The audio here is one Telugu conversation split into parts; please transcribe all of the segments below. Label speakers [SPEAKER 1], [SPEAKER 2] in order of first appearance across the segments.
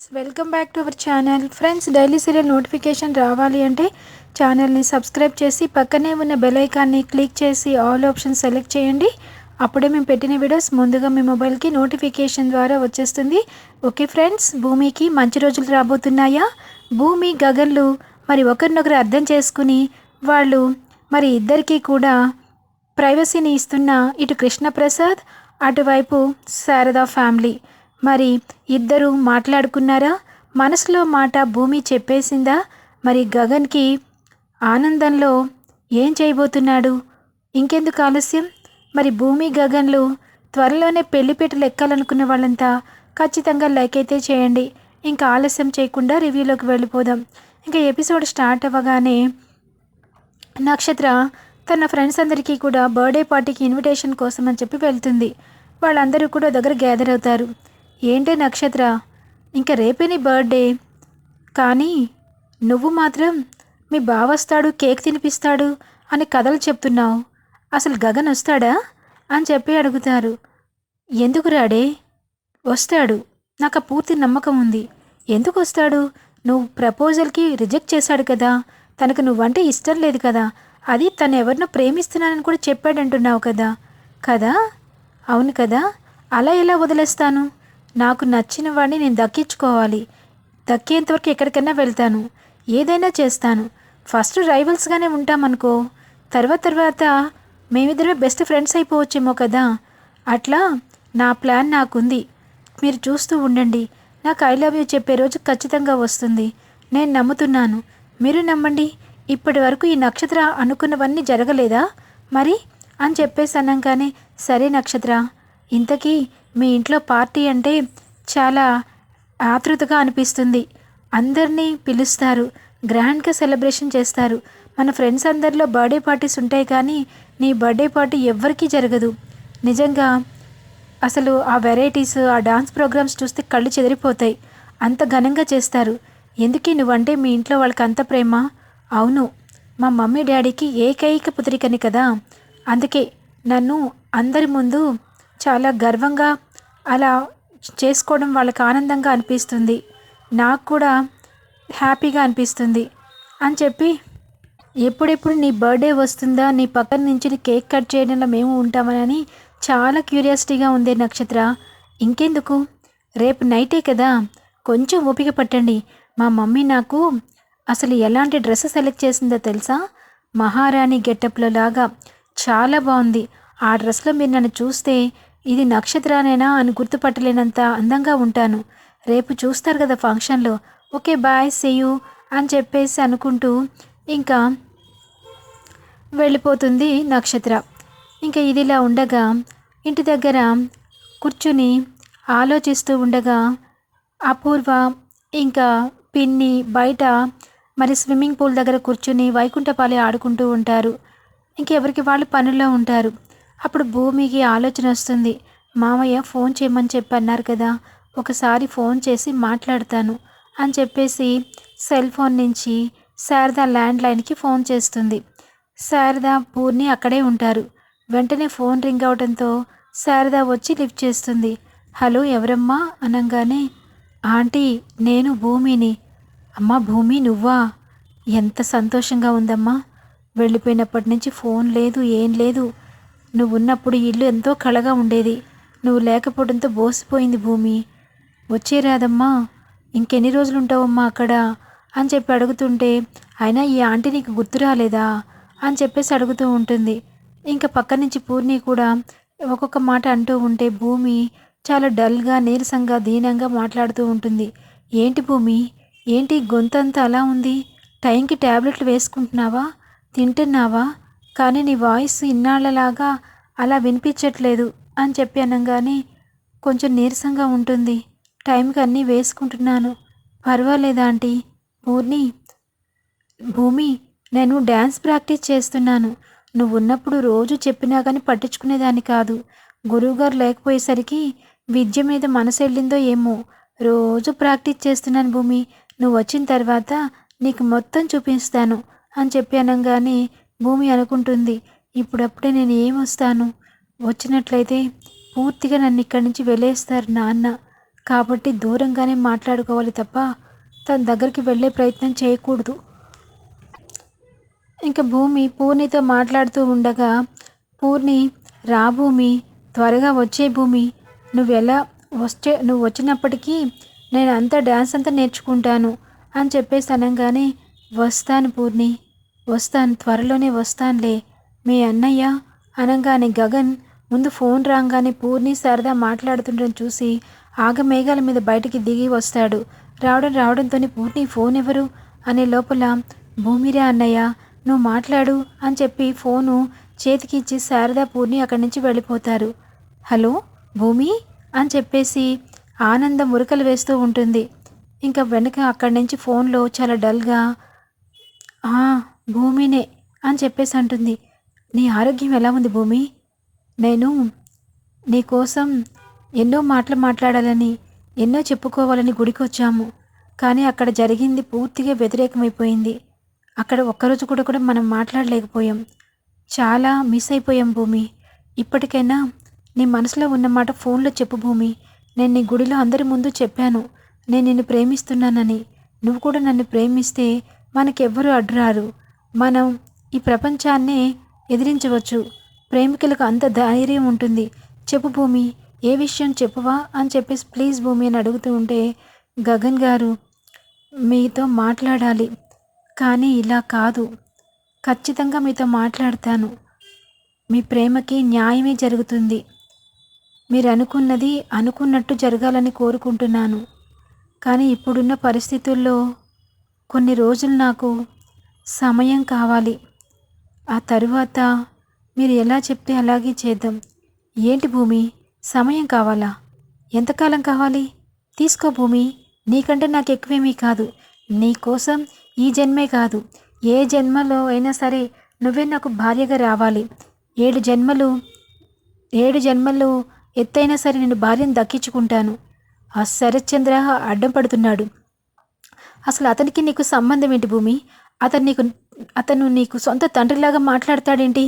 [SPEAKER 1] Friends welcome back to our channel. Friends daily serial notification రావాలి అంటే ఛానల్ని సబ్స్క్రైబ్ చేసి పక్కనే ఉన్న బెల్ ఐకాన్ని క్లిక్ చేసి ఆల్ ఆప్షన్ సెలెక్ట్ చేయండి. అప్పుడే మేము పెట్టిన వీడియోస్ ముందుగా మీ మొబైల్కి నోటిఫికేషన్ ద్వారా వచ్చేస్తుంది. ఓకే ఫ్రెండ్స్ భూమికి మంచి రోజులు రాబోతున్నాయా? భూమి గగన్లు మరి ఒకరినొకరు అర్థం చేసుకుని వాళ్ళు మరి ఇద్దరికీ కూడా ప్రైవసీని ఇస్తున్న ఇటు కృష్ణప్రసాద్ అటువైపు శారదా ఫ్యామిలీ. మరి ఇద్దరు మాట్లాడుకున్నారా? మనసులో మాట భూమి చెప్పేసిందా? మరి గగన్కి ఆనందంలో ఏం చేయబోతున్నాడు? ఇంకెందుకు ఆలస్యం? మరి భూమి గగన్లు త్వరలోనే పెళ్ళిపీటలు ఎక్కాలనుకున్న వాళ్ళంతా ఖచ్చితంగా లైక్ అయితే చేయండి. ఇంకా ఆలస్యం చేయకుండా రివ్యూలోకి వెళ్ళిపోదాం. ఇంకా ఎపిసోడ్ స్టార్ట్ అవ్వగానే నక్షత్ర తన ఫ్రెండ్స్ అందరికీ కూడా బర్త్డే పార్టీకి ఇన్విటేషన్ కోసం అని చెప్పి వెళ్తుంది. వాళ్ళందరూ కూడా దగ్గర గ్యాదర్ అవుతారు. ఏంటే నక్షత్ర? ఇంకా రేపే నీ బర్త్డే. కానీ నువ్వు మాత్రం మీ బావ వస్తాడు కేక్ తినిపిస్తాడు అని కథలు చెప్తున్నావు. అసలు గగన్ వస్తాడా? అని చెప్పి అడుగుతారు. ఎందుకు రాడే? వస్తాడు. నాకు ఆ పూర్తి నమ్మకం ఉంది. ఎందుకు వస్తాడు? నువ్వు ప్రపోజల్కి రిజెక్ట్ చేశాడు కదా. తనకు నువ్వంటే ఇష్టం లేదు కదా. అది తను ఎవరినో ప్రేమిస్తున్నానని కూడా చెప్పాడంటున్నావు కదా. కదా? అవును కదా. అలా ఎలా వదిలేస్తాను? నాకు నచ్చిన వాడిని నేను దక్కించుకోవాలి. దక్కేంతవరకు ఎక్కడికైనా వెళ్తాను. ఏదైనా చేస్తాను. ఫస్ట్ రైవల్స్గానే ఉంటామనుకో. తర్వాత తర్వాత మేమిద్దరమే బెస్ట్ ఫ్రెండ్స్ అయిపోవచ్చేమో కదా. అట్లా నా ప్లాన్ నాకుంది. మీరు చూస్తూ ఉండండి. నాకు ఐ లవ్ యూ చెప్పే రోజు ఖచ్చితంగా వస్తుంది. నేను నమ్ముతున్నాను. మీరు నమ్మండి. ఇప్పటి వరకు ఈ నక్షత్ర అనుకున్నవన్నీ జరగలేదా? మరి అని చెప్పేసి అన్నాగానే సరే నక్షత్ర. ఇంతకీ మీ ఇంట్లో పార్టీ అంటే చాలా ఆతృతగా అనిపిస్తుంది. అందరినీ పిలుస్తారు. గ్రాండ్గా సెలబ్రేషన్ చేస్తారు. మన ఫ్రెండ్స్ అందరిలో బర్త్డే పార్టీస్ ఉంటాయి కానీ నీ బర్త్డే పార్టీ ఎవ్వరికీ జరగదు. నిజంగా అసలు ఆ వెరైటీస్ ఆ డాన్స్ ప్రోగ్రామ్స్ చూస్తే కళ్ళు చెదిరిపోతాయి. అంత ఘనంగా చేస్తారు. ఎందుకే నువ్వంటే మీ ఇంట్లో వాళ్ళకి అంత ప్రేమ? అవును. మా మమ్మీ డాడీకి ఏకైక పుత్రికని కదా. అందుకే నన్ను అందరి ముందు చాలా గర్వంగా అలా చేసుకోవడం వాళ్ళకి ఆనందంగా అనిపిస్తుంది. నాకు కూడా హ్యాపీగా అనిపిస్తుంది. అని చెప్పి ఎప్పుడెప్పుడు నీ బర్త్డే వస్తుందా నీ పక్కన నుంచి కేక్ కట్ చేయడంలో మేము ఉంటామని చాలా క్యూరియాసిటీగా ఉంది నక్షత్ర. ఇంకెందుకు? రేపు నైటే కదా? కొంచెం ఓపిక పట్టండి. మా మమ్మీ నాకు అసలు ఎలాంటి డ్రెస్ సెలెక్ట్ చేసిందో తెలుసా? మహారాణి గెటప్లో లాగా. చాలా బాగుంది. ఆ డ్రెస్లో మీరు నన్ను చూస్తే ఇది నక్షత్రానేనా అని గుర్తుపట్టలేనంత అందంగా ఉంటాను. రేపు చూస్తారు కదా ఫంక్షన్లో. ఓకే బాయ్ సేయు అని చెప్పేసి అనుకుంటూ ఇంకా వెళ్ళిపోతుంది నక్షత్ర. ఇంకా ఇదిలా ఉండగా ఇంటి దగ్గర కూర్చుని ఆలోచిస్తూ ఉండగా అపూర్వ ఇంకా పిన్ని బయట మరి స్విమ్మింగ్ పూల్ దగ్గర కూర్చుని వైకుంఠపాలి ఆడుకుంటూ ఉంటారు. ఇంకెవరికి వాళ్ళు పనుల్లో ఉంటారు. అప్పుడు భూమికి ఆలోచన వస్తుంది. మామయ్య ఫోన్ చేయమని చెప్పి అన్నారు కదా. ఒకసారి ఫోన్ చేసి మాట్లాడతాను అని చెప్పేసి సెల్ ఫోన్ నుంచి శారద ల్యాండ్ లైన్కి ఫోన్ చేస్తుంది. శారద పూర్ణి అక్కడే ఉంటారు. వెంటనే ఫోన్ రింగ్ అవడంతో శారద వచ్చి లిఫ్ట్ చేస్తుంది. హలో ఎవరమ్మా? అనగానే ఆంటీ నేను భూమిని. అమ్మా భూమి నువ్వా? ఎంత సంతోషంగా ఉందమ్మా. వెళ్ళిపోయినప్పటి నుంచి ఫోన్ లేదు ఏం లేదు. నువ్వు ఉన్నప్పుడు ఇల్లు ఎంతో కళగా ఉండేది. నువ్వు లేకపోవడంతో బోసిపోయింది భూమి. వచ్చేరాదమ్మా ఇంకెన్ని రోజులు ఉంటావమ్మా అక్కడ? అని చెప్పి అడుగుతుంటే అయినా ఈ ఆంటీ నీకు గుర్తు రాలేదా? అని చెప్పేసి అడుగుతూ ఉంటుంది. ఇంకా పక్క నుంచి పూర్ణి కూడా ఒక్కొక్క మాట అంటూ ఉంటే భూమి చాలా డల్గా నీరసంగా దీనంగా మాట్లాడుతూ ఉంటుంది. ఏంటి భూమి? ఏంటి గొంతంతా అలా ఉంది? టైంకి ట్యాబ్లెట్లు వేసుకుంటున్నావా? తింటున్నావా? కానీ నీ వాయిస్ ఇన్నాళ్ళలాగా అలా వినిపించట్లేదు అని చెప్పి అనగానే కొంచెం నీరసంగా ఉంటుంది. టైంకి అన్నీ వేసుకుంటున్నాను. పర్వాలేదా ఆంటీ? పూర్ణి భూమి నేను డ్యాన్స్ ప్రాక్టీస్ చేస్తున్నాను. నువ్వు ఉన్నప్పుడు రోజు చెప్పినా కానీ పట్టించుకునేదాన్ని కాదు. గురువుగారు లేకపోయేసరికి విద్య మీద మనసు వెళ్ళిందో ఏమో. రోజు ప్రాక్టీస్ చేస్తున్నాను భూమి. నువ్వు వచ్చిన తర్వాత నీకు మొత్తం చూపిస్తాను అని చెప్పి అనగానే భూమి అనుకుంటుంది. ఇప్పుడప్పుడే నేను ఏమొస్తాను? వచ్చినట్లయితే పూర్తిగా నన్ను ఇక్కడి నుంచి వెళ్ళేస్తారు నాన్న. కాబట్టి దూరంగానే మాట్లాడుకోవాలి తప్ప తన దగ్గరికి వెళ్ళే ప్రయత్నం చేయకూడదు. ఇంకా భూమి పూర్ణితో మాట్లాడుతూ ఉండగా పూర్ణి రా భూమి త్వరగా వచ్చే భూమి. నువ్వు ఎలా వస్తే నువ్వు వచ్చినప్పటికీ నేను అంతా డ్యాన్స్ అంతా నేర్చుకుంటాను అని చెప్పేసి అనగానే వస్తాను పూర్ణి. వస్తాను త్వరలోనే వస్తానులే. మీ అన్నయ్య అనగానే గగన్ ముందు ఫోన్ రాగానే పూర్ణి సరదా మాట్లాడుతుండడం చూసి ఆగమేఘాల మీద బయటికి దిగి వస్తాడు. రావడం రావడంతో పూర్ణి ఫోన్ ఎవరు? అనే లోపల భూమిరా అన్నయ్య నువ్వు మాట్లాడు అని చెప్పి ఫోను చేతికి ఇచ్చి శారదా పూర్ణి అక్కడి నుంచి వెళ్ళిపోతారు. హలో భూమి? అని చెప్పేసి ఆనందం ఉరకలు వేస్తూ ఉంటుంది. ఇంకా వెనక అక్కడి నుంచి ఫోన్లో చాలా డల్గా భూమినే అని చెప్పేసి అంటుంది. నీ ఆరోగ్యం ఎలా ఉంది భూమి? నేను నీకోసం ఎన్నో మాటలు మాట్లాడాలని ఎన్నో చెప్పుకోవాలని గుడికి వచ్చాము కానీ అక్కడ జరిగింది పూర్తిగా వ్యతిరేకమైపోయింది. అక్కడ ఒక్కరోజు కూడా కూడా మనం మాట్లాడలేకపోయాం. చాలా మిస్ అయిపోయాం భూమి. ఇప్పటికైనా నీ మనసులో ఉన్న మాట ఫోన్లో చెప్పు భూమి. నేను నీ గుడిలో అందరి ముందు చెప్పాను. నేను నిన్ను ప్రేమిస్తున్నానని. నువ్వు కూడా నన్ను ప్రేమిస్తే మనకెవ్వరూ అడ్డురారు. మనం ఈ ప్రపంచాన్నే ఎదిరించవచ్చు. ప్రేమికులకు అంత ధైర్యం ఉంటుంది. చెప్పు భూమి ఏ విషయం చెప్పువా అని చెప్పేసి ప్లీజ్ భూమి అని అడుగుతూ ఉంటే గగన్ గారు మీతో మాట్లాడాలి. కానీ ఇలా కాదు. ఖచ్చితంగా మీతో మాట్లాడతాను. మీ ప్రేమకి న్యాయమే జరుగుతుంది. మీరు అనుకున్నది అనుకున్నట్టు జరగాలని కోరుకుంటున్నాను. కానీ ఇప్పుడున్న పరిస్థితుల్లో కొన్ని రోజులు నాకు సమయం కావాలి. ఆ తరువాత మీరు ఎలా చెప్తే అలాగే చేద్దాం. ఏంటి భూమి? సమయం కావాలా? ఎంతకాలం కావాలి? తీసుకో భూమి. నీకంటే నాకు ఎక్కువేమీ కాదు. నీకోసం ఈ జన్మే కాదు. ఏ జన్మలో అయినా సరే నువ్వే నాకు భార్యగా రావాలి. ఏడు జన్మలు ఏడు జన్మలు ఎత్తైనా సరే నేను భార్యను దక్కించుకుంటాను. ఆ శరత్చంద్ర అడ్డం పడుతున్నాడు. అసలు అతనికి నీకు సంబంధం ఏంటి భూమి? అతను నీకు అతను నీకు సొంత తండ్రిలాగా మాట్లాడతాడేంటి?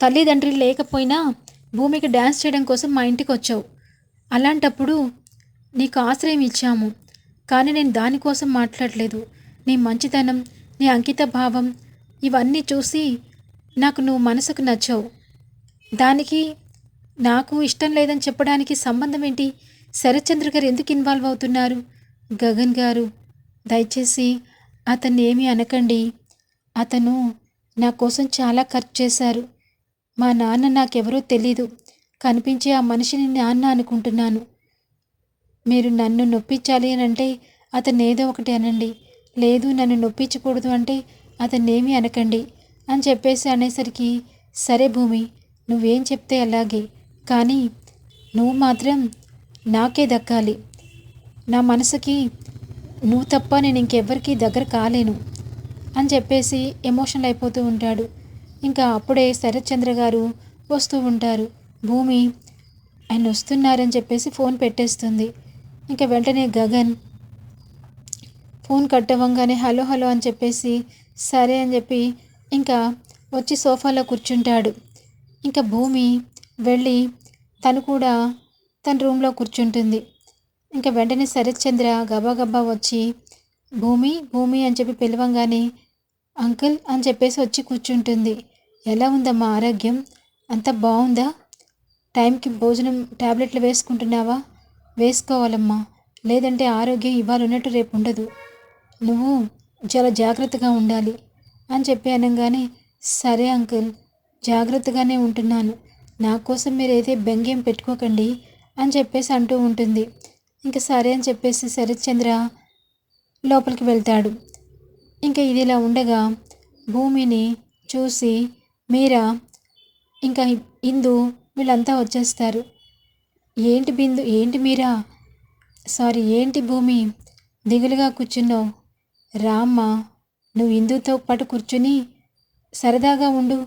[SPEAKER 1] తల్లిదండ్రులు లేకపోయినా భూమికి డ్యాన్స్ చేయడం కోసం మా ఇంటికి వచ్చావు. అలాంటప్పుడు నీకు ఆశ్రయం ఇచ్చాము కానీ నేను దానికోసం మాట్లాడలేదు. నీ మంచితనం నీ అంకిత భావం ఇవన్నీ చూసి నాకు నువ్వు మనసుకు నచ్చావు. దానికి నాకు ఇష్టం లేదని చెప్పడానికి సంబంధం ఏంటి? శరత్చంద్ర గారు ఎందుకు ఇన్వాల్వ్ అవుతున్నారు? గగన్ గారు దయచేసి అతన్ని ఏమీ అనకండి. అతను నా కోసం చాలా ఖర్చు చేశారు. మా నాన్న నాకెవరో తెలీదు. కనిపించే ఆ మనిషిని నాన్న అనుకుంటున్నాను. మీరు నన్ను నొప్పించాలి అని అంటే అతను ఏదో ఒకటి అనండి. లేదు నన్ను నొప్పించకూడదు అంటే అతన్ని అనకండి అని చెప్పేసి అనేసరికి సరే భూమి నువ్వేం చెప్తే అలాగే. కానీ నువ్వు మాత్రం నాకే దక్కాలి. నా మనసుకి నువ్వు తప్ప నేను ఇంకెవ్వరికీ దగ్గర కాలేను అని చెప్పేసి ఎమోషనల్ అయిపోతూ ఉంటాడు. ఇంకా అప్పుడే శరత్చంద్ర గారు వస్తూ ఉంటారు. భూమి ఆయన వస్తున్నారని చెప్పేసి ఫోన్ పెట్టేస్తుంది. ఇంకా వెంటనే గగన్ ఫోన్ కట్టవంగానే హలో హలో అని చెప్పేసి సరే అని చెప్పి ఇంకా వచ్చి సోఫాలో కూర్చుంటాడు. ఇంకా భూమి వెళ్ళి తను కూడా తన రూమ్లో కూర్చుంటుంది. ఇంకా వెంటనే శరత్చంద్ర గబాగబా వచ్చి భూమి భూమి అని చెప్పి పిలవంగానే అంకుల్ అని చెప్పేసి వచ్చి కూర్చుంటుంది. ఎలా ఉందమ్మా ఆరోగ్యం? అంత బాగుందా? టైంకి భోజనం ట్యాబ్లెట్లు వేసుకుంటున్నావా? వేసుకోవాలమ్మా. లేదంటే ఆరోగ్యం ఇవాళ ఉన్నట్టు రేపు ఉండదు. నువ్వు చాలా జాగ్రత్తగా ఉండాలి అని చెప్పి అనగానే సరే అంకుల్ జాగ్రత్తగానే ఉంటున్నాను. నా కోసం మీరు అయితే బెంగేం పెట్టుకోకండి అని చెప్పేసి అంటూ ఉంటుంది. ఇంకా సరే అని చెప్పేసి శరత్చంద్ర లోపలికి వెళ్తాడు. ఇంకా ఇది ఇలా ఉండగా భూమిని చూసి మీరా ఇంకా ఇందు వీళ్ళంతా వచ్చేస్తారు. ఏంటి బిందు ఏంటి మీరా? సారీ ఏంటి భూమి? దిగులుగా కూర్చున్నావు. రామ్మ నువ్వు ఇందుతో పాటు కూర్చుని సరదాగా ఉండు.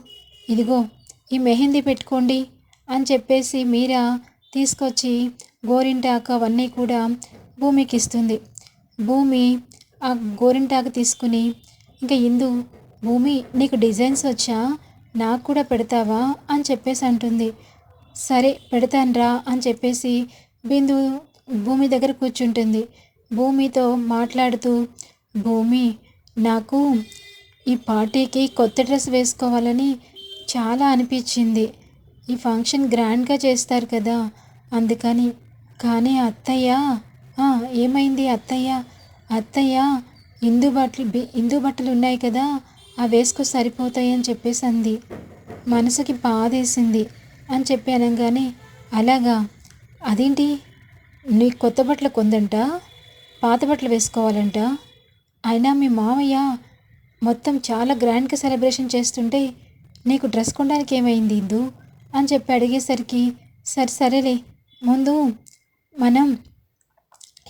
[SPEAKER 1] ఇదిగో ఈ మెహందీ పెట్టుకోండి అని చెప్పేసి మీరా తీసుకొచ్చి గోరింటాకు అవన్నీ కూడా భూమికి ఇస్తుంది భూమి ఆ గోరింటాకు తీసుకుని ఇంకా ఇందు భూమి నీకు డిజైన్స్ వచ్చా? నాకు కూడా పెడతావా? అని చెప్పేసి అంటుంది. సరే పెడతానురా అని చెప్పేసి బిందు భూమి దగ్గర కూర్చుంటుంది. భూమితో మాట్లాడుతూ భూమి నాకు ఈ పార్టీకి కొత్త డ్రెస్ వేసుకోవాలని చాలా అనిపించింది. ఈ ఫంక్షన్ గ్రాండ్గా చేస్తారు కదా అందుకని కానీ అత్తయ్య ఏమైంది అత్తయ్య? అత్తయ్య ఇందు బట్టలు ఇందు బట్టలు ఉన్నాయి కదా ఆ వేసుకో సరిపోతాయని చెప్పేసి అంది మనసుకి బాధేసింది అని చెప్పి అనగానే అలాగా? అదేంటి? నీ కొత్త బట్టలు కొందంట? పాత బట్టలు వేసుకోవాలంట? అయినా మీ మామయ్య మొత్తం చాలా గ్రాండ్గా సెలబ్రేషన్ చేస్తుంటే నీకు డ్రెస్ కొనడానికి ఏమైంది ఇందు? అని చెప్పి అడిగేసరికి సరే సరేలే ముందు మనం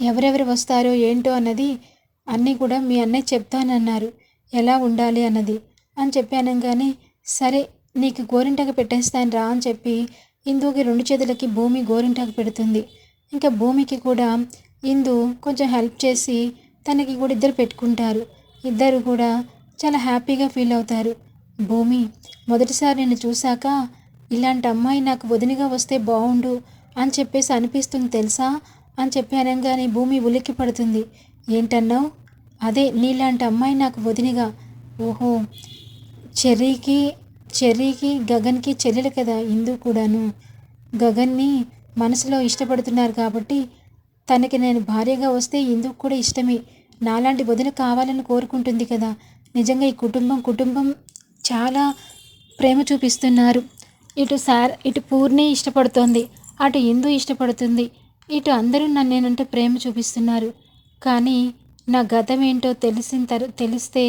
[SPEAKER 1] ఎవరెవరు వస్తారో ఏంటో అన్నది అన్నీ కూడా మీ అన్నయ్య చెప్తానన్నారు. ఎలా ఉండాలి అన్నది. అని చెప్పి అనగానే సరే నీకు గోరింటాకు పెట్టేస్తాను రా అని చెప్పి ఇందుకి రెండు చేతులకి భూమి గోరింటాకు పెడుతుంది. ఇంకా భూమికి కూడా ఇందు కొంచెం హెల్ప్ చేసి తనకి కూడా ఇద్దరు పెట్టుకుంటారు. ఇద్దరు కూడా చాలా హ్యాపీగా ఫీల్ అవుతారు. భూమి మొదటిసారి నేను చూశాక ఇలాంటి అమ్మాయి నాకు వదినగా వస్తే బాగుండు అని చెప్పేసి అనిపిస్తుంది తెలుసా? అని చెప్పి అనగానే భూమి ఉలిక్కి పడుతుంది. ఏంటన్నావు? అదే నీలాంటి అమ్మాయి నాకు వదినిగా. ఓహో చెర్రీకి చెర్రీకి గగన్కి చెల్లెలు కదా ఇందు కూడాను. గగన్ని మనసులో ఇష్టపడుతున్నారు కాబట్టి తనకి నేను భార్యగా వస్తే ఇందుకు కూడా ఇష్టమే. నాలాంటి వదిన కావాలని కోరుకుంటుంది కదా. నిజంగా ఈ కుటుంబం కుటుంబం చాలా ప్రేమ చూపిస్తున్నారు. ఇటు సార్ ఇటు పూర్ణి ఇష్టపడుతోంది. అటు ఇందు ఇష్టపడుతుంది? ఇటు అందరూ నన్నేనంటే ప్రేమ చూపిస్తున్నారు. కానీ నా గతం ఏంటో తెలిసిన తర తెలిస్తే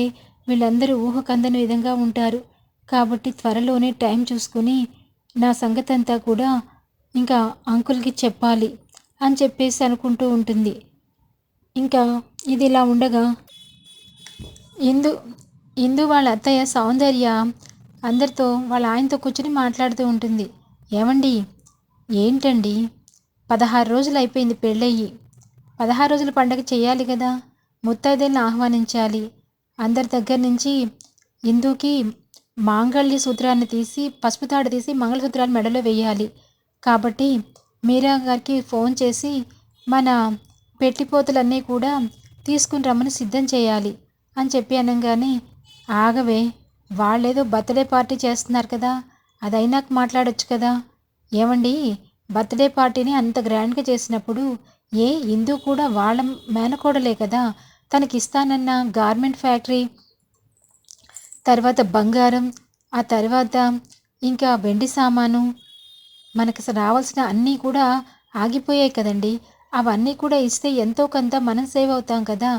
[SPEAKER 1] వీళ్ళందరూ ఊహకందని విధంగా ఉంటారు. కాబట్టి త్వరలోనే టైం చూసుకుని నా సంగతి అంతా కూడా ఇంకా అంకుల్కి చెప్పాలి అని చెప్పేసి అనుకుంటూ ఉంటుంది. ఇంకా ఇది ఇలా ఉండగా ఇందు ఇందు వాళ్ళ అత్తయ్య సౌందర్య అందరితో వాళ్ళ ఆయనతో కూర్చుని మాట్లాడుతూ ఉంటుంది. ఏమండి? ఏంటండి? పదహారు రోజులు అయిపోయింది పెళ్ళయ్యి. పదహారు రోజుల పండగ చేయాలి కదా. ముత్తైదేళ్ళని ఆహ్వానించాలి. అందరి దగ్గర నుంచి ఇందుకి మాంగళ్య సూత్రాన్ని తీసి పసుపు తాడు తీసి మంగళసూత్రాలు మెడలో వేయాలి. కాబట్టి మీరా గారికి ఫోన్ చేసి మన పెట్టిపోతులన్నీ కూడా తీసుకుని రమ్మని సిద్ధం చేయాలి అని చెప్పి అనగానే ఆగవే వాళ్ళేదో బర్త్డే పార్టీ చేస్తున్నారు కదా. అదైనాక మాట్లాడొచ్చు కదా. ఏమండి? బర్త్డే పార్టీని అంత గ్రాండ్గా చేసినప్పుడు ఏ ఇందు కూడా వాళ్ళ మేనకోడలే కదా? తనకి ఇస్తానన్న గార్మెంట్ ఫ్యాక్టరీ తర్వాత బంగారం ఆ తర్వాత ఇంకా వెండి సామాను మనకి రావాల్సిన అన్నీ కూడా ఆగిపోయాయి కదండి. అవన్నీ కూడా ఇస్తే ఎంతో కొంత మనం సేవ్ అవుతాం కదా?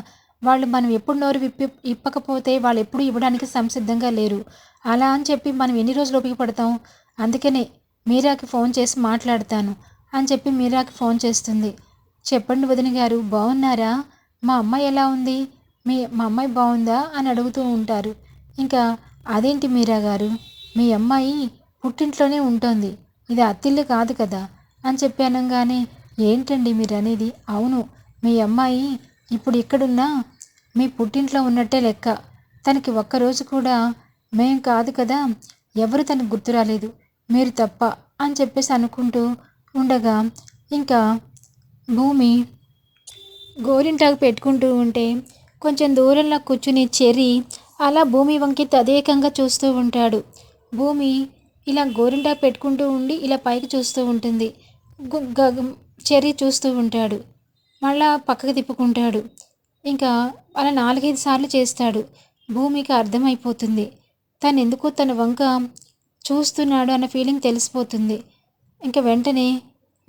[SPEAKER 1] వాళ్ళు మనం ఎప్పుడు నోరు విప్పి ఇప్పకపోతే వాళ్ళు ఎప్పుడు ఇవ్వడానికి సంసిద్ధంగా లేరు. అలా అని చెప్పి మనం ఎన్ని రోజులు ఓపిక అందుకనే మీరాకి ఫోన్ చేసి మాట్లాడతాను అని చెప్పి మీరాకి ఫోన్ చేస్తుంది. చెప్పండి వదిన గారు బాగున్నారా మా అమ్మాయి ఎలా ఉంది? మీ మా అమ్మాయి బాగుందా అని అడుగుతూ ఉంటారు. ఇంకా అదేంటి మీరా గారు? మీ అమ్మాయి పుట్టింట్లోనే ఉంటుంది. ఇది అత్తిల్లు కాదు కదా? అని చెప్పి అనగానే ఏంటండి మీరు అనేది అవును మీ అమ్మాయి ఇప్పుడు ఇక్కడున్నా మీ పుట్టింట్లో ఉన్నట్టే లెక్క. తనకి ఒక్కరోజు కూడా మేం కాదు కదా? ఎవరు తనకు గుర్తు రాలేదు మీరు తప్ప అని చెప్పేసి అనుకుంటూ ఉండగా ఇంకా భూమి గోరింటాకు పెట్టుకుంటూ ఉంటే కొంచెం దూరంలో కూర్చుని చెర్రి అలా భూమి వంకి తదేకంగా చూస్తూ ఉంటాడు. భూమి ఇలా గోరింటాకు పెట్టుకుంటూ ఉండి ఇలా పైకి చూస్తూ ఉంటుంది. చెరి చెర్రి చూస్తూ ఉంటాడు. మళ్ళా పక్కకు తిప్పుకుంటాడు. ఇంకా అలా నాలుగైదు సార్లు చేస్తాడు. భూమికి అర్థమైపోతుంది. తను ఎందుకో తన వంక చూస్తున్నాడు అన్న ఫీలింగ్ తెలిసిపోతుంది. ఇంకా వెంటనే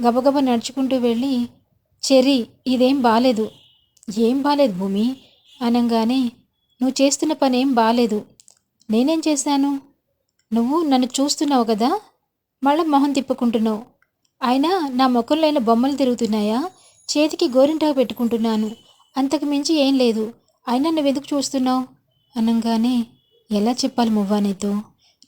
[SPEAKER 1] గబగబ నడుచుకుంటూ వెళ్ళి చెరి ఇదేం బాలేదు. ఏం బాలేదు భూమి? అనగానే నువ్వు చేస్తున్న పని ఏం బాలేదు. నేనేం చేశాను? నువ్వు నన్ను చూస్తున్నావు కదా? మళ్ళీ మొహం తిప్పుకుంటున్నావు. అయినా నా ముఖంలో బొమ్మలు తిరుగుతున్నాయా? చేతికి గోరింటాకు పెట్టుకుంటున్నాను. అంతకు మించి ఏం లేదు. అయినా నువ్వు ఎందుకు చూస్తున్నావు? అనగానే ఎలా చెప్పాలి మువ్వా నీతో?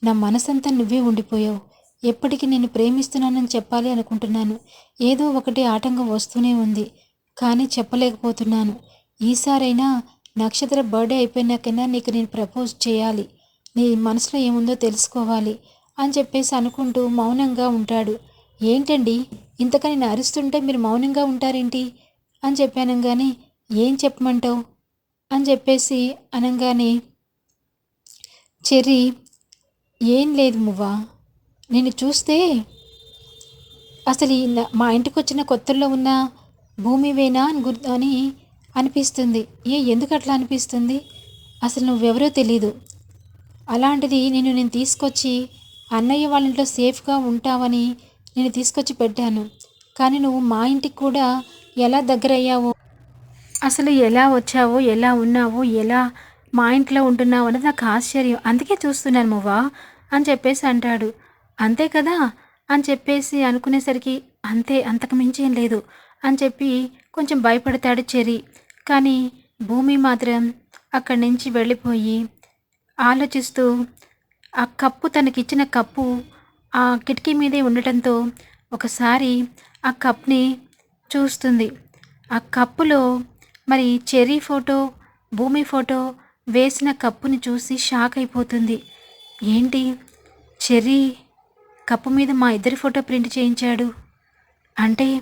[SPEAKER 1] నా మనసంతా నువ్వే ఉండిపోయావు. ఎప్పటికీ నేను ప్రేమిస్తున్నానని చెప్పాలి అనుకుంటున్నాను. ఏదో ఒకటి ఆటంకం వస్తూనే ఉంది. కానీ చెప్పలేకపోతున్నాను. ఈసారైనా నక్షత్ర బర్త్డే అయిపోయినాకైనా నీకు నేను ప్రపోజ్ చేయాలి. నీ మనసులో ఏముందో తెలుసుకోవాలి అని చెప్పేసి అనుకుంటూ మౌనంగా ఉంటాడు. ఏంటండి? ఇంతకని నేను అరుస్తుంటే మీరు మౌనంగా ఉంటారేంటి? అని చెప్పాను కానీ ఏం చెప్పమంటావు? అని చెప్పేసి అనగానే చెర్రీ ఏం లేదు మువ్వా. నేను చూస్తే అసలు ఈ మా ఇంటికి వచ్చిన కొత్తల్లో ఉన్న భూమి వేనా అని గుర్ అని అనిపిస్తుంది. ఏ ఎందుకు అట్లా అనిపిస్తుంది? అసలు నువ్వెవరో తెలీదు. అలాంటిది నేను నేను తీసుకొచ్చి అన్నయ్య వాళ్ళ ఇంట్లో సేఫ్గా ఉంటావని నేను తీసుకొచ్చి పెట్టాను. కానీ నువ్వు మా ఇంటికి కూడా ఎలా దగ్గరయ్యావో? అసలు ఎలా వచ్చావో ఎలా ఉన్నావో ఎలా మా ఇంట్లో ఉంటున్నావు అన్నది నాకు ఆశ్చర్యం. అందుకే చూస్తున్నాను మువ్వా అని చెప్పేసి అంటాడు. అంతే కదా అని చెప్పేసి అనుకునేసరికి అంతే అంతకు మించి ఏం లేదు అని చెప్పి కొంచెం భయపడతాడు చెరి కానీ భూమి మాత్రం అక్కడి నుంచి వెళ్ళిపోయి ఆలోచిస్తూ ఆ కప్పు తనకిచ్చిన కప్పు ఆ కిటికీ మీదే ఉండటంతో ఒకసారి ఆ కప్ని చూస్తుంది. ఆ కప్పులో మరి చెర్రీ ఫోటో భూమి ఫోటో వేసిన కప్పుని చూసి షాక్ అయిపోతుంది. ఏంటి? చెర్రీ కప్పు మీద మా ఇద్దరి ఫోటో ప్రింట్ చేయించాడు. అంటే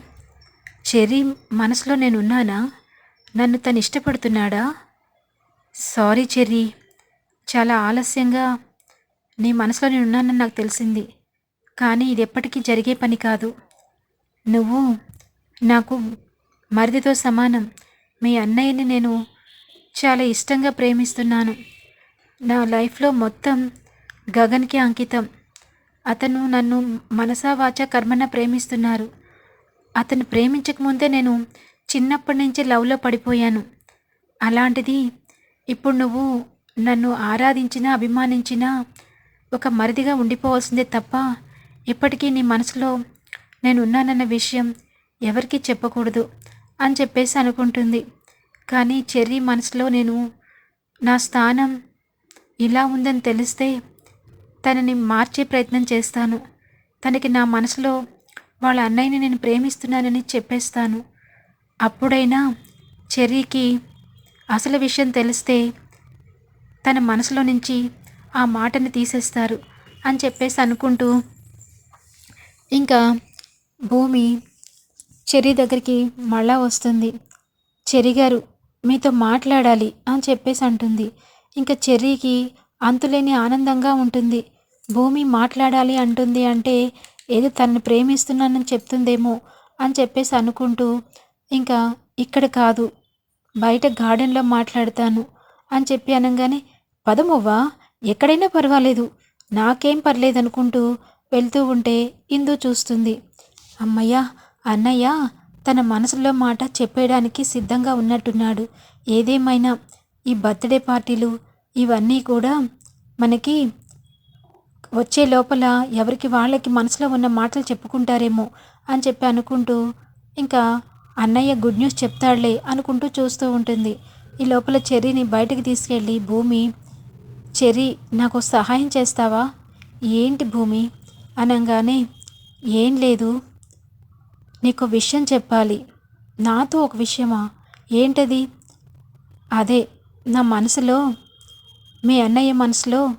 [SPEAKER 1] చెర్రీ మనసులో నేనున్నానా? నన్ను తను ఇష్టపడుతున్నాడా? Sorry cherry. చాలా ఆలస్యంగా నీ మనసులో నేను ఉన్నానని నాకు తెలిసింది. కానీ ఇది ఎప్పటికీ జరిగే పని కాదు. నువ్వు నాకు మరిదితో సమానం. మీ అన్నయ్యని నేను చాలా ఇష్టంగా ప్రేమిస్తున్నాను. నా లైఫ్లో మొత్తం గగన్కి అంకితం. అతను నన్ను మనసా వాచ కర్మన ప్రేమిస్తున్నారు. అతను ప్రేమించక ముందే నేను చిన్నప్పటి నుంచి లవ్లో పడిపోయాను. అలాంటిది ఇప్పుడు నువ్వు నన్ను ఆరాధించినా అభిమానించినా ఒక మరిదిగా ఉండిపోవాల్సిందే తప్ప ఇప్పటికీ నీ మనసులో నేను ఉన్నానన్న విషయం ఎవరికీ చెప్పకూడదు అని చెప్పేసి అనుకుంటుంది. కానీ చెర్రీ మనసులో నేను నా స్థానం ఇలా ఉందని తెలిస్తే తనని మార్చే ప్రయత్నం చేస్తాను. తనకి నా మనసులో వాళ్ళ అన్నయ్యని నేను ప్రేమిస్తున్నానని చెప్పేస్తాను. అప్పుడైనా చెర్రీకి అసలు విషయం తెలిస్తే తన మనసులో నుంచి ఆ మాటని తీసేస్తారు అని చెప్పేసి అనుకుంటూ ఇంకా భూమి చెర్రీ దగ్గరికి మళ్ళా వస్తుంది. చెరిగారు గారు మీతో మాట్లాడాలి అని చెప్పేసి అంటుంది. ఇంకా చెర్రీకి అంతులేని ఆనందంగా ఉంటుంది. భూమి మాట్లాడాలి అంటుంది అంటే ఏదో తనని ప్రేమిస్తున్నానని చెప్తుందేమో అని చెప్పేసి అనుకుంటూ ఇంకా ఇక్కడ కాదు బయట గార్డెన్లో మాట్లాడతాను అని చెప్పి అనగానే పదమువ్వా ఎక్కడైనా పర్వాలేదు నాకేం పర్లేదు అనుకుంటూ వెళ్తూ ఉంటే ఇందు చూస్తుంది. అమ్మయ్య అన్నయ్య తన మనసులో మాట చెప్పేయడానికి సిద్ధంగా ఉన్నట్టున్నాడు. ఏదేమైనా ఈ బర్త్డే పార్టీలు ఇవన్నీ కూడా మనకి వచ్చే లోపల ఎవరికి వాళ్ళకి మనసులో ఉన్న మాటలు చెప్పుకుంటారేమో అని చెప్పి అనుకుంటూ ఇంకా అన్నయ్య గుడ్ న్యూస్ చెప్తాడులే అనుకుంటూ చూస్తూ ఉంటుంది. ఈ లోపల చెర్రీని బయటకు తీసుకెళ్ళి భూమి చెర్రీ నాకు సహాయం చేస్తావా? ఏంటి భూమి? అనగానే ఏం లేదు. నీకు విషయం చెప్పాలి. నాతో ఒక విషయమా? ఏంటది? అదే నా మనసులో మీ అన్నయ్య మనసులో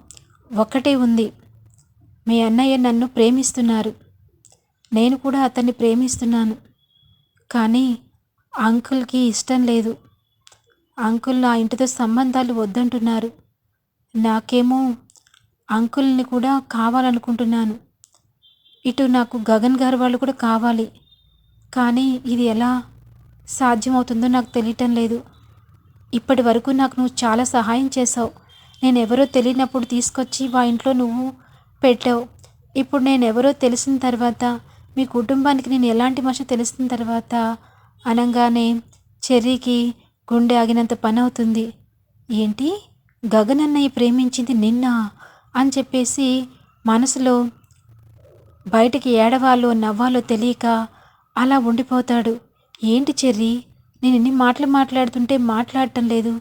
[SPEAKER 1] ఒక్కటే ఉంది. మీ అన్నయ్య నన్ను ప్రేమిస్తున్నారు. నేను కూడా అతన్ని ప్రేమిస్తున్నాను. కానీ అంకుల్కి ఇష్టం లేదు. అంకుల్ నా ఇంటితో సంబంధాలు వద్దంటున్నారు. నాకేమో అంకుల్ని కూడా కావాలనుకుంటున్నాను. ఇటు నాకు గగన్ గారు వాళ్ళు కూడా కావాలి. కానీ ఇది ఎలా సాధ్యమవుతుందో నాకు తెలియటం లేదు. ఇప్పటి వరకు నాకు నువ్వు చాలా సహాయం చేసావు నేను ఎవరో తెలియనప్పుడు తీసుకొచ్చి మా ఇంట్లో నువ్వు పెట్టావు. ఇప్పుడు నేను ఎవరో తెలిసిన తర్వాత మీ కుటుంబానికి నేను ఎలాంటి మనిషి తెలిసిన తర్వాత అనగానే చెర్రీకి గుండె ఆగినంత పని అవుతుంది ఏంటి? గగన్ అన్నయ్య ప్రేమించింది నిన్న అని చెప్పేసి మనసులో బయటికి ఏడవాలో నవ్వాలో తెలియక అలా ఉండిపోతాడు. ఏంటి చెర్రీ? నేను ఎన్ని మాటలు మాట్లాడుతుంటే మాట్లాడటం లేదు.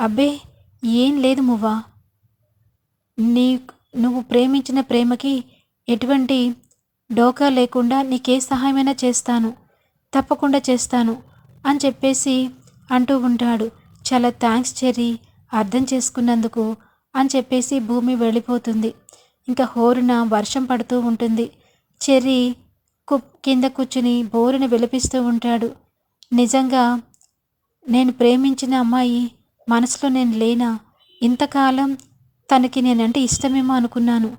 [SPEAKER 1] అబ్బే ఏం లేదు మువ్వా? నీ నువ్వు ప్రేమించిన ప్రేమకి ఎటువంటి డోకా లేకుండా నీకే సహాయమైనా చేస్తాను. తప్పకుండా చేస్తాను అని చెప్పేసి అంటూ ఉంటాడు. చాలా థ్యాంక్స్ చెర్రీ అర్థం చేసుకున్నందుకు అని చెప్పేసి భూమి వెళ్ళిపోతుంది. ఇంకా హోరున వర్షం పడుతూ ఉంటుంది. చెర్రీ కింద కూర్చుని బోరుని విలపిస్తూ ఉంటాడు. నిజంగా నేను ప్రేమించిన అమ్మాయి మనసులో నేను లేనా? ఇంతకాలం తనకి నేనంటే ఇష్టమేమో అనుకున్నాను.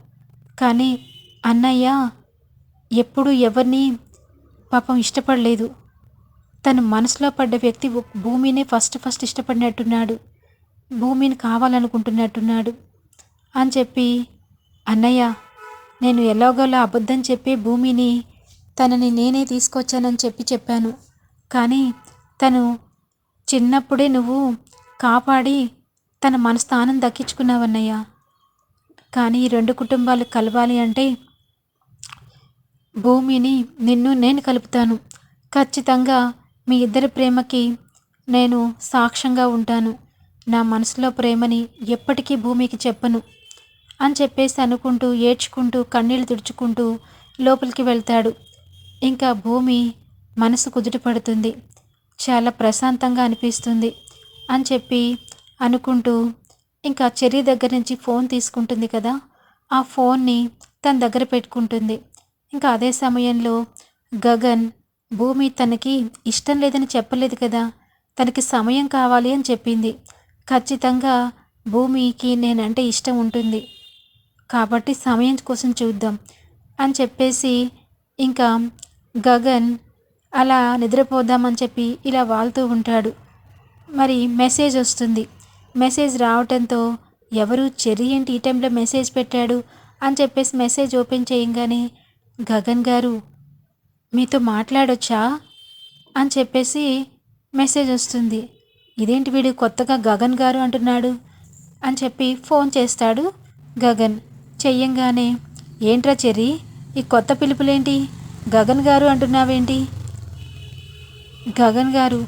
[SPEAKER 1] కానీ అన్నయ్య ఎప్పుడూ ఎవరిని పాపం ఇష్టపడలేదు. తను మనసులో పడ్డ వ్యక్తి భూమినే ఫస్ట్ ఫస్ట్ ఇష్టపడినట్టున్నాడు. భూమిని కావాలనుకుంటున్నట్టున్నాడు. అని చెప్పి అన్నయ్య నేను ఎలాగోలా అబద్ధం చెప్పే భూమిని తనని నేనే తీసుకొచ్చానని చెప్పి చెప్పాను. కానీ తను చిన్నప్పుడే నువ్వు కాపాడి తన మనస్థానం దక్కించుకున్నావన్నయ్య. కానీ ఈ రెండు కుటుంబాలు కలవాలి అంటే భూమిని నిన్ను నేను కలుపుతాను. ఖచ్చితంగా మీ ఇద్దరి ప్రేమకి నేను సాక్ష్యంగా ఉంటాను. నా మనసులో ప్రేమని ఎప్పటికీ భూమికి చెప్పను అని చెప్పేసి అనుకుంటూ ఏడ్చుకుంటూ కన్నీళ్ళు తుడుచుకుంటూ లోపలికి వెళ్తాడు. ఇంకా భూమి మనసు కుదుట పడుతుంది. చాలా ప్రశాంతంగా అనిపిస్తుంది అని చెప్పి అనుకుంటూ ఇంకా చెర్రీ దగ్గర నుంచి ఫోన్ తీసుకుంటుంది కదా. ఆ ఫోన్ని తన దగ్గర పెట్టుకుంటుంది. ఇంకా అదే సమయంలో గగన్ భూమి తనకి ఇష్టం లేదని చెప్పలేదు కదా. తనకి సమయం కావాలి అని చెప్పింది. ఖచ్చితంగా భూమికి నేనంటే ఇష్టం ఉంటుంది. కాబట్టి సమయం కోసం చూద్దాం అని చెప్పేసి ఇంకా గగన్ అలా నిద్రపోదామని చెప్పి ఇలా వాళ్తూ ఉంటాడు. మరి మెసేజ్ వస్తుంది. మెసేజ్ రావటంతో ఎవరు చెర్రీ ఏంటి ఈ టైంలో మెసేజ్ పెట్టాడు? అని చెప్పేసి మెసేజ్ ఓపెన్ చేయంగానే గగన్ గారు మీతో మాట్లాడొచ్చా? అని చెప్పేసి మెసేజ్ వస్తుంది. ఇదేంటి వీడు కొత్తగా గగన్ గారు అంటున్నాడు? అని చెప్పి ఫోన్ చేస్తాడు గగన్. చెయ్యంగానే ఏంట్రా చెర్రీ ఈ కొత్త పిలుపులేంటి? గగన్ గారు అంటున్నావేంటి? గగన్ గారు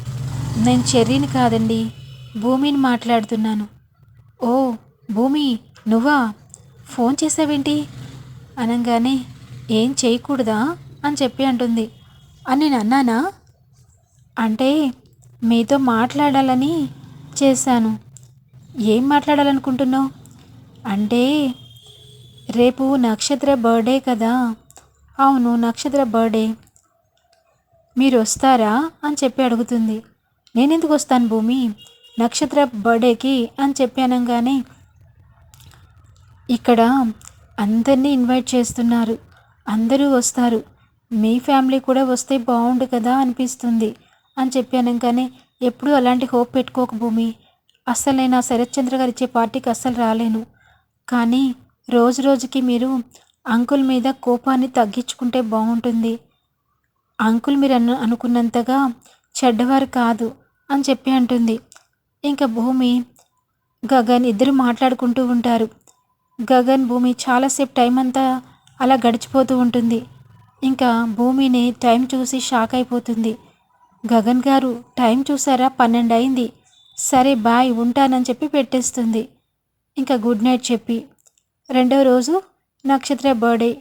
[SPEAKER 1] నేను చెర్రీని కాదండి భూమిని మాట్లాడుతున్నాను. ఓ భూమి నువ్వా? ఫోన్ చేసావేంటి? అనగానే ఏం చేయకూడదా? అని చెప్పి అంటుంది. అని నేను అన్నానా? అంటే మీతో మాట్లాడాలని చేశాను. ఏం మాట్లాడాలనుకుంటున్నావు? అంటే రేపు నక్షత్ర బర్త్డే కదా. అవును నక్షత్ర బర్త్డే. మీరు వస్తారా? అని చెప్పి అడుగుతుంది. నేను ఎందుకు వస్తాను భూమి? నక్షత్ర బర్త్డేకి అని చెప్పి ఇక్కడ అందరినీ ఇన్వైట్ చేస్తున్నారు. అందరూ వస్తారు. మీ ఫ్యామిలీ కూడా వస్తే బాగుండు కదా అనిపిస్తుంది అని చెప్పి ఎప్పుడూ అలాంటి హోప్ పెట్టుకోక భూమి. అస్సలు నేను ఆ శరత్చంద్ర గారు ఇచ్చే పార్టీకి అస్సలు రాలేను. కానీ రోజు రోజుకి మీరు అంకుల్ మీద కోపాన్ని తగ్గించుకుంటే బాగుంటుంది. అంకుల్ మీరు అను అనుకున్నంతగా చెడ్డవారు కాదు అని చెప్పి అంటుంది. ఇంకా భూమి గగన్ ఇద్దరు మాట్లాడుకుంటూ ఉంటారు. గగన్ భూమి చాలాసేపు టైం అంతా అలా గడిచిపోతూ ఉంటుంది. ఇంకా భూమిని టైం చూసి షాక్ అయిపోతుంది. గగన్ గారు టైం చూసారా? పన్నెండు అయింది. సరే బాయ్ ఉంటానని చెప్పి పెట్టేస్తుంది. ఇంకా గుడ్ నైట్ చెప్పి. రెండో రోజు నక్షత్ర బర్త్డే.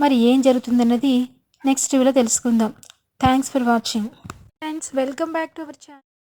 [SPEAKER 1] మరి ఏం జరుగుతుందన్నది నెక్స్ట్ వీడియోలో తెలుసుకుందాం. Thanks for watching. Friends welcome back to our channel